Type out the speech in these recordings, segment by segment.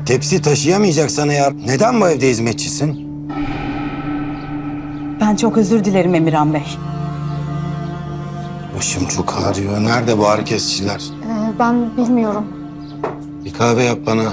Bir tepsi taşıyamayacaksan eğer neden bu evde hizmetçisin? Ben çok özür dilerim Emirhan Bey. Başım çok ağrıyor. Nerede bu ağrı kesiciler? Ee, ben bilmiyorum. Bir kahve yap bana.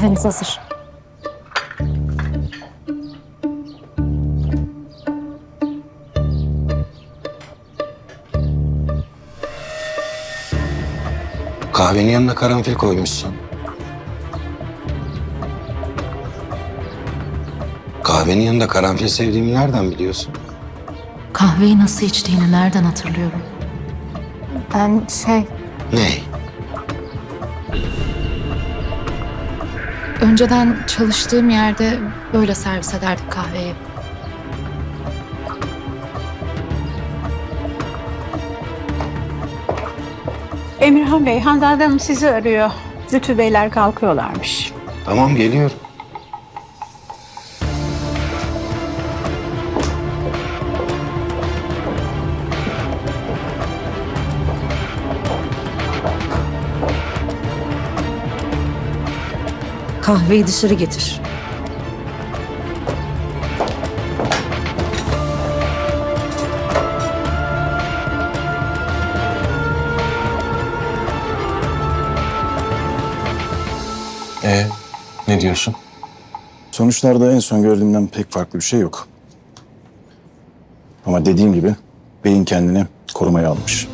Kahveniz hazır. Kahvenin yanına karanfil koymuşsun. Kahvenin yanında karanfil sevdiğimi nereden biliyorsun? Kahveyi nasıl içtiğini nereden hatırlıyorum? Ben şey, Ne? Önceden çalıştığım yerde böyle servis ederdik kahveyi. Emirhan Bey, Hanzade Hanım sizi arıyor. Lütfü Beyler kalkıyorlarmış. Tamam geliyorum. Kahveyi dışarı getir. Ee, ne diyorsun? Sonuçlarda en son gördüğümden pek farklı bir şey yok. Ama dediğim gibi beyin kendini korumaya almış.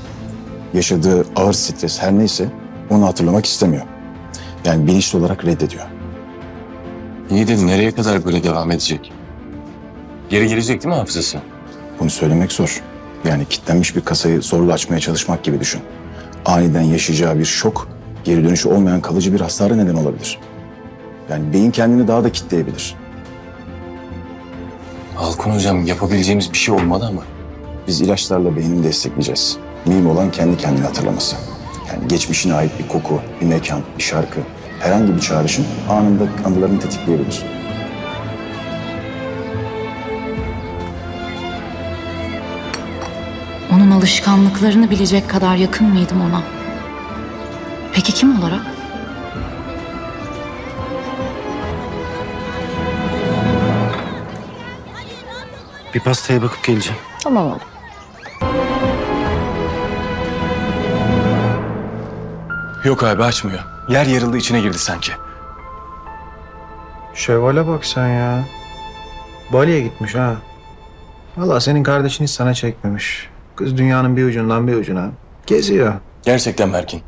Yaşadığı ağır stres her neyse onu hatırlamak istemiyor. Yani bilinçli olarak reddediyor. İyi de nereye kadar böyle devam edecek? Geri gelecek değil mi hafızası? Bunu söylemek zor. Yani kilitlenmiş bir kasayı zorla açmaya çalışmak gibi düşün. Aniden yaşayacağı bir şok, geri dönüşü olmayan kalıcı bir hasara neden olabilir. Yani beyin kendini daha da kitleyebilir. Halkun hocam yapabileceğimiz bir şey olmadı ama. Biz ilaçlarla beynini destekleyeceğiz. Mühim olan kendi kendini hatırlaması. Yani geçmişine ait bir koku, bir mekan, bir şarkı, herhangi bir çağrışım anında anılarını tetikleyebilir. Onun alışkanlıklarını bilecek kadar yakın mıydım ona? Peki kim olarak? Bir pastaya bakıp geleceğim. tamam oğlum. Yok abi açmıyor. Yer yarıldı içine girdi sanki. Şevval'e bak sen ya. Bali'ye gitmiş ha. Vallahi senin kardeşin hiç sana çekmemiş. Kız dünyanın bir ucundan bir ucuna. Geziyor. Gerçekten Berkin.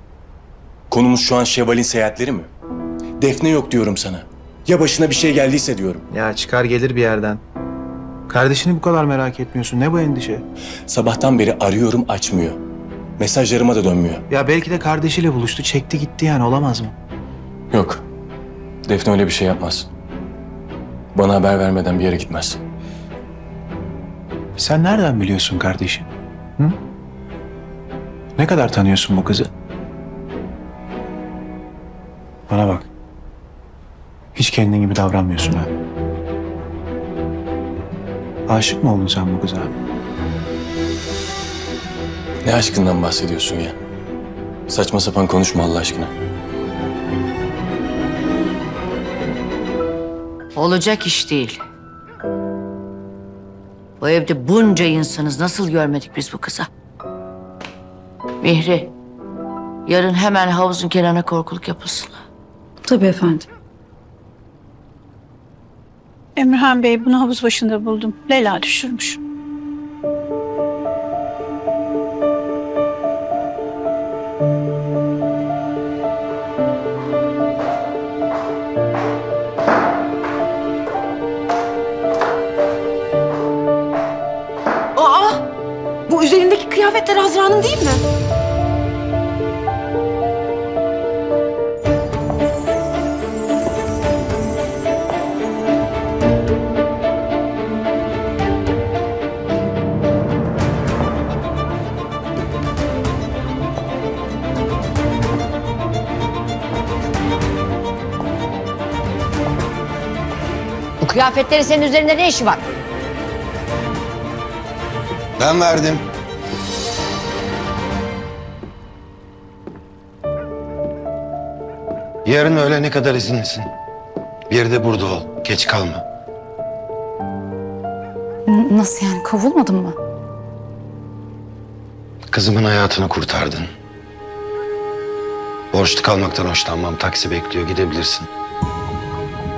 Konumuz şu an Şevval'in seyahatleri mi? Defne yok diyorum sana. Ya başına bir şey geldiyse diyorum. Ya çıkar gelir bir yerden. Kardeşini bu kadar merak etmiyorsun. Ne bu endişe? Sabahtan beri arıyorum açmıyor. Mesajlarıma da dönmüyor. Ya belki de kardeşiyle buluştu. Çekti gitti yani olamaz mı? Yok. Defne öyle bir şey yapmaz. Bana haber vermeden bir yere gitmez. Sen nereden biliyorsun kardeşin? Hı? Ne kadar tanıyorsun bu kızı? Bana bak. Hiç kendin gibi davranmıyorsun ha. Aşık mı oldun sen bu kıza? Ne aşkından bahsediyorsun ya? Saçma sapan konuşma Allah aşkına. Olacak iş değil. Bu evde bunca insanız nasıl görmedik biz bu kıza? Mihri, yarın hemen havuzun kenarına korkuluk yapılsın. Tabii efendim. Emirhan Bey bunu havuz başında buldum. Leyla düşürmüş. Üzerindeki kıyafetler Azra'nın değil mi? Bu kıyafetlerin senin üzerinde ne işi var? Ben verdim. Yarın öğlene kadar izinlisin. Bir de burada ol. Geç kalma. N- nasıl yani kovulmadın mı? Kızımın hayatını kurtardın. Borçlu kalmaktan hoşlanmam. Taksi bekliyor. Gidebilirsin.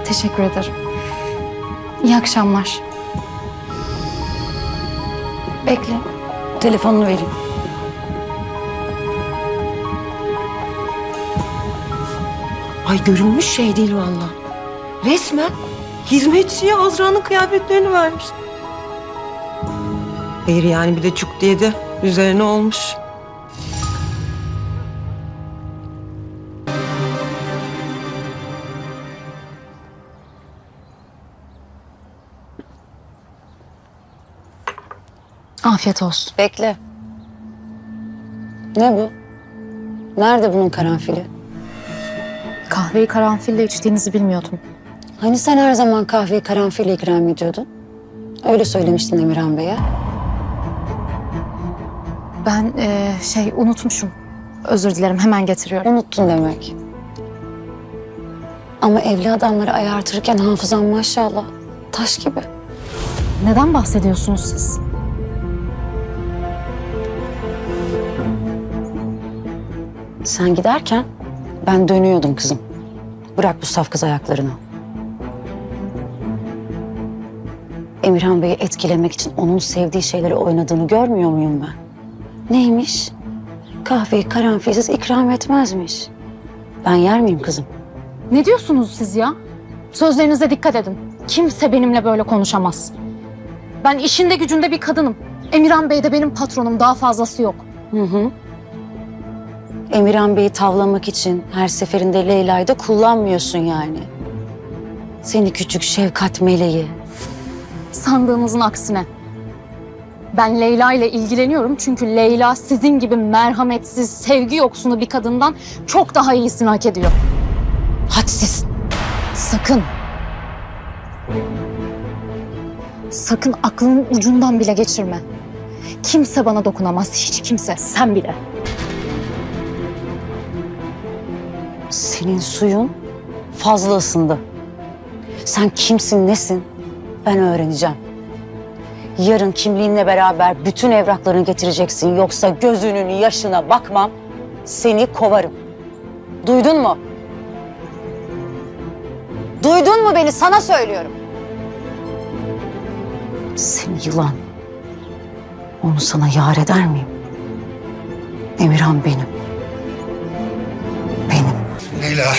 Teşekkür ederim. İyi akşamlar. Bekle. Telefonunu vereyim. Ay görünmüş şey değil vallahi. Resmen hizmetçiye Azra'nın kıyafetlerini vermiş. Hayır yani bir de cuk diye de üzerine olmuş. Afiyet olsun. Bekle. Ne bu? Nerede bunun karanfili? Kahveyi karanfille içtiğinizi bilmiyordum. Hani sen her zaman kahveyi karanfille ikram ediyordun? Öyle söylemiştin Emirhan Bey'e. Ben eee, şey unutmuşum. Özür dilerim hemen getiriyorum. Unuttun demek. Ama evli adamları ayartırken hafızan maşallah taş gibi. Neden bahsediyorsunuz siz? Sen giderken ben dönüyordum kızım. Bırak bu saf kız ayaklarını. Emirhan Bey'i etkilemek için onun sevdiği şeyleri oynadığını görmüyor muyum ben? Neymiş? Kahveyi karanfilsiz ikram etmezmiş. Ben yer miyim kızım? Ne diyorsunuz siz ya? Sözlerinize dikkat edin. Kimse benimle böyle konuşamaz. Ben işinde gücünde bir kadınım. Emirhan Bey de benim patronum. Daha fazlası yok. Hı hı. Emirhan Bey'i tavlamak için her seferinde Leyla'yı da kullanmıyorsun yani. Seni küçük şefkat meleği. Sandığınızın aksine. Ben Leyla ile ilgileniyorum çünkü Leyla sizin gibi merhametsiz, sevgi yoksunu bir kadından çok daha iyisini hak ediyor. Hadsiz. Sakın. Sakın aklının ucundan bile geçirme. Kimse bana dokunamaz, hiç kimse, sen bile. Senin suyun fazla ısındı. Sen kimsin, nesin? Ben öğreneceğim. Yarın kimliğinle beraber bütün evraklarını getireceksin. Yoksa gözünün yaşına bakmam, seni kovarım. Duydun mu? Duydun mu beni? Sana söylüyorum. Seni yılan. Onu sana yar eder miyim? Emirhan benim. Leyla.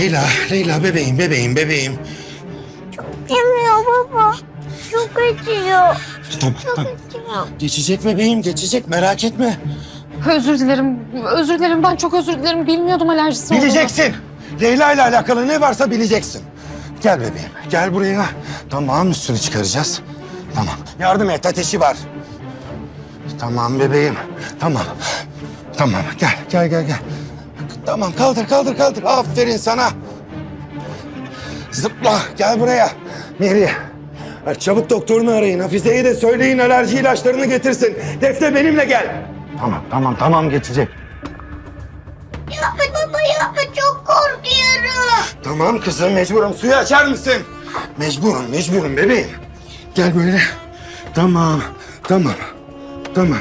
Leyla, Leyla bebeğim, bebeğim, bebeğim. Yemiyor baba. Çok acıyor. Tamam, tamam. Geçecek bebeğim, geçecek. Merak etme. Özür dilerim, özür dilerim. Ben çok özür dilerim. Bilmiyordum alerjisi olduğunu. Bileceksin. Leyla ile alakalı ne varsa bileceksin. Gel bebeğim, gel buraya. Tamam, üstünü çıkaracağız. Tamam. Yardım et, ateşi var. Tamam bebeğim, tamam. Tamam, gel, gel, gel, gel. Tamam, kaldır, kaldır, kaldır. Aferin sana. Zıpla, gel buraya. Meri, çabuk doktorunu arayın. Hafize'ye de söyleyin alerji ilaçlarını getirsin. Defne benimle gel. Tamam, tamam, tamam geçecek. Yapma baba yapma çok korkuyorum. Tamam kızım mecburum. Suyu açar mısın? Mecburum, mecburum bebeğim. Gel böyle. Tamam, tamam, tamam.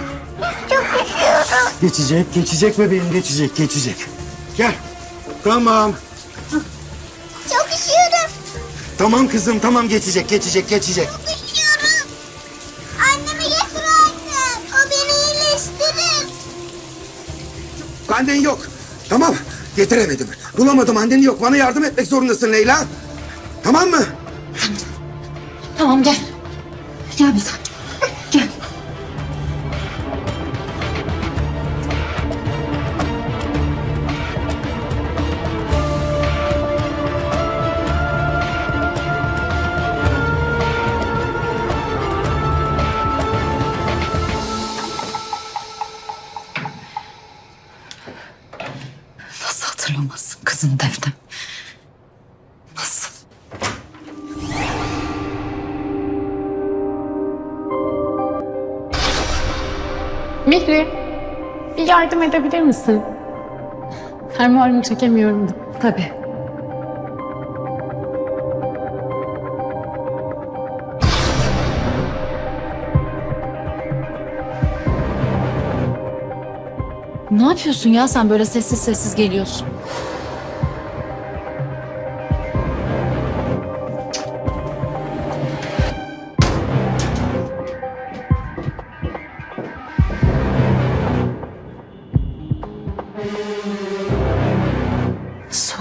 Çok üşüyorum. Geçecek, geçecek bebeğim, geçecek, geçecek. Gel. Tamam. Çok üşüyorum. Tamam kızım, tamam geçecek, geçecek, geçecek. Üşüyorum. Annemi getir anne. O beni iyileştirir. Annen yok. Tamam, getiremedim. Bulamadım, annen yok. Bana yardım etmek zorundasın Leyla. Tamam mı? Tamam gel. Gel bir tane. Bir yardım edebilir misin? Fermuarımı çekemiyorum da. Tabii. Ne yapıyorsun ya sen böyle sessiz sessiz geliyorsun?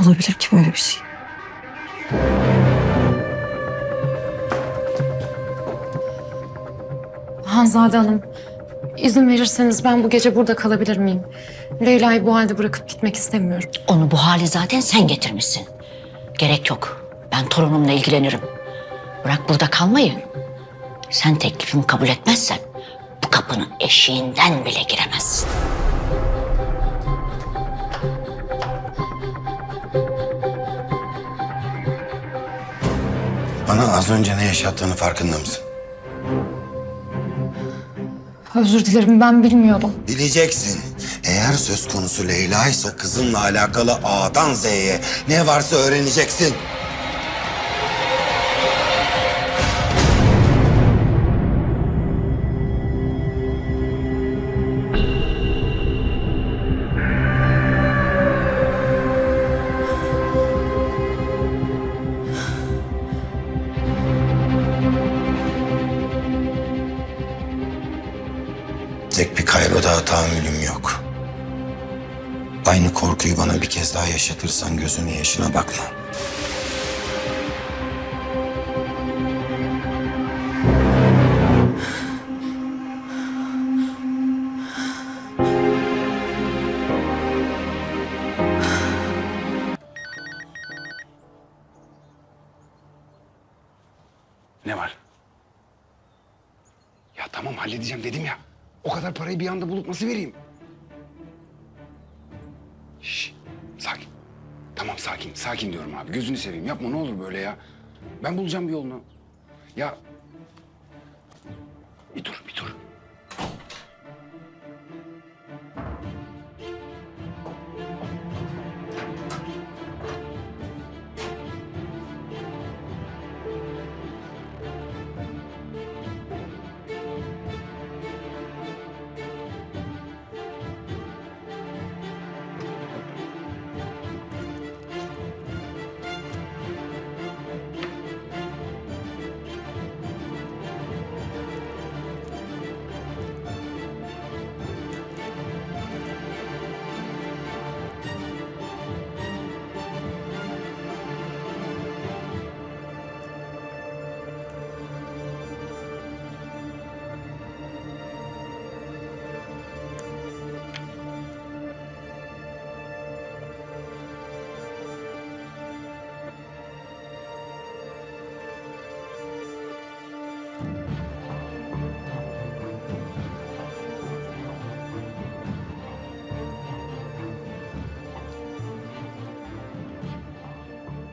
Olabilir ki böyle bir şey? Hanzade Hanım, izin verirseniz ben bu gece burada kalabilir miyim? Leyla'yı bu halde bırakıp gitmek istemiyorum. Onu bu hale zaten sen getirmişsin. Gerek yok. Ben torunumla ilgilenirim. Bırak burada kalmayı. Sen teklifimi kabul etmezsen bu kapının eşiğinden bile giremezsin. Bana az önce ne yaşattığını farkında mısın? Özür dilerim ben bilmiyordum. Bileceksin. Eğer söz konusu Leyla ise kızınla alakalı A'dan Z'ye ne varsa öğreneceksin. Kez daha yaşatırsan gözünün yaşına bakma. Ne var? Ya tamam halledeceğim dedim ya. O kadar parayı bir anda bulup nasıl vereyim? Sakin. Tamam sakin, sakin diyorum abi. Gözünü seveyim. Yapma ne olur böyle ya. Ben bulacağım bir yolunu. Ya... Bir dur, bir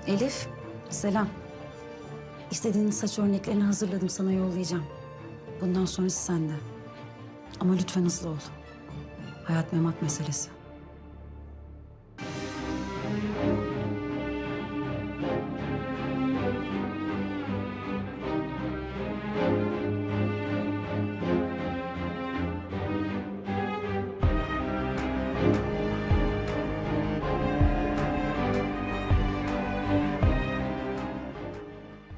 Elif, selam. İstediğin saç örneklerini hazırladım sana yollayacağım. Bundan sonrası sende. Ama lütfen hızlı ol. Hayat memat meselesi.